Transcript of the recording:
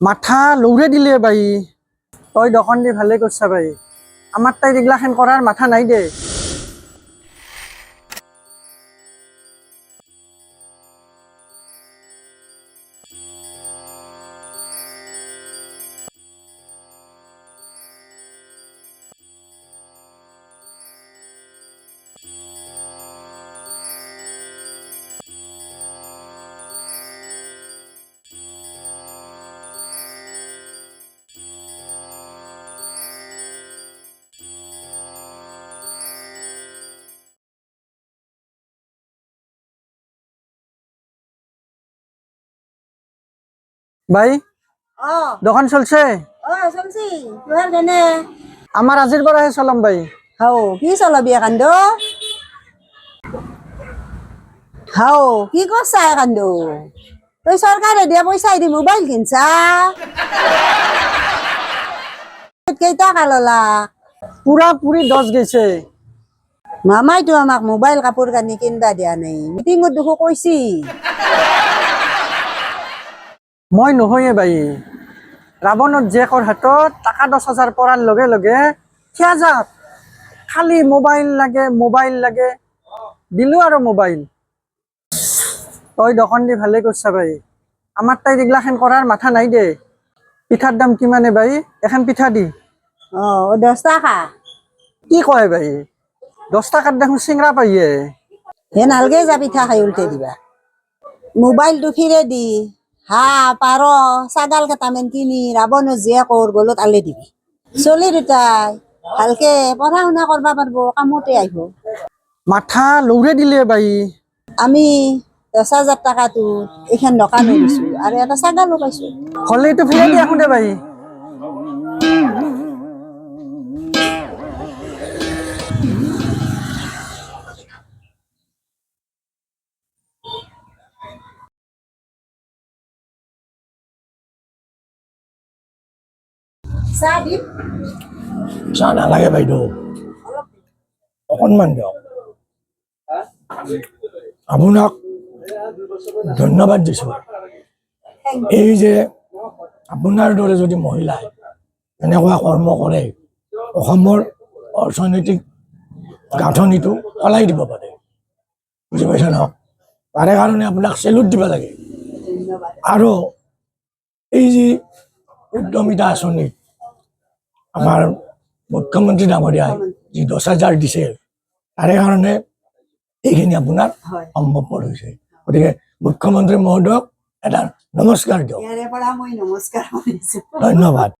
মাথা লৌৰে দিলে বাই তই দোকান দি ভালে কৰিছা বাই আমার তাই এইগিলাখান করার মাথা নাই দে। ভাই? দোকান চলছে? আমার আজির পরাহে চলাম ভাই। হাও কি চলাবি কান্দ হাও কি কৰছা কান্দ তই চৰকাৰে দিয়া পইচা দি মোবাইল কিনছা? কেইটা কাললা পুরা পুরি দশ গেছে। মামাইতো আমাক মোবাইল কাপোৰ কানি কিনবা দিয়া নাই। মিটিঙত দেখো কৈছি। মই নহয়ে বাই। ৰাৱণত জীয়েকৰ হাতত টকা দহ হাজাৰ পৰাৰ লগে লগে থিয়া যাত খালি মোবাইল লাগে মোবাইল লাগে। দিলো আৰু মোবাইল। তই দোকান দি ভালে করছা ভাই আমার তাই এগুলাখান করার মাথা নাই দে। পিঠার দাম কিমানে ভাই এখন পিঠা দি। অ দহ টকা। কি কয় ভাই দহ টাকাত দেখোন চিংৰা পাইয়ে। হে নালগে যা পিঠা খাই উল্টে দিবা। মোবাইলটো ফিৰে দি। হাঁহ পাৰ ছাগাল কেইটামান কিনি ৰাৱণৰ জীয়েকৰ গলত আলে দিবি। চলি দুটাই ভালকে পঢ়া শুনা কৰিব পাৰিব কামতে আহিব। মাথা লৌৰে দিলে ভাই আমি দহ হাজাৰ টকাটো এইখন দোকানো দিছোঁ আৰু এটা ছাগালো পাইছো। হ'লেতো ফিৰাই দি বাই। দে চাহ দিম চাহ নালাগে বাইদেউ অকণমান দিয়ক আপোনাক ধন্যবাদ দিছোঁ এই যে আপোনাৰ দৰে যদি মহিলাই এনেকুৱা কৰ্ম কৰে অসমৰ অৰ্থনৈতিক গাঁথনিটো সলাই দিব পাৰে বুজি পাইছে নহওক তাৰে কাৰণে আপোনাক চেলুট দিব লাগে আৰু এই যি উদ্যমিতা আঁচনিত আমাৰ মুখ্যমন্ত্ৰী ডাঙৰীয়াই যি দহ হাজাৰ দিছে তাৰে কাৰণে এইখিনি আপোনাৰ সম্ভৱপৰ হৈছে। গতিকে মুখ্যমন্ত্ৰী মহোদয়ক এটা নমস্কাৰ দিয়ক। ধন্যবাদ।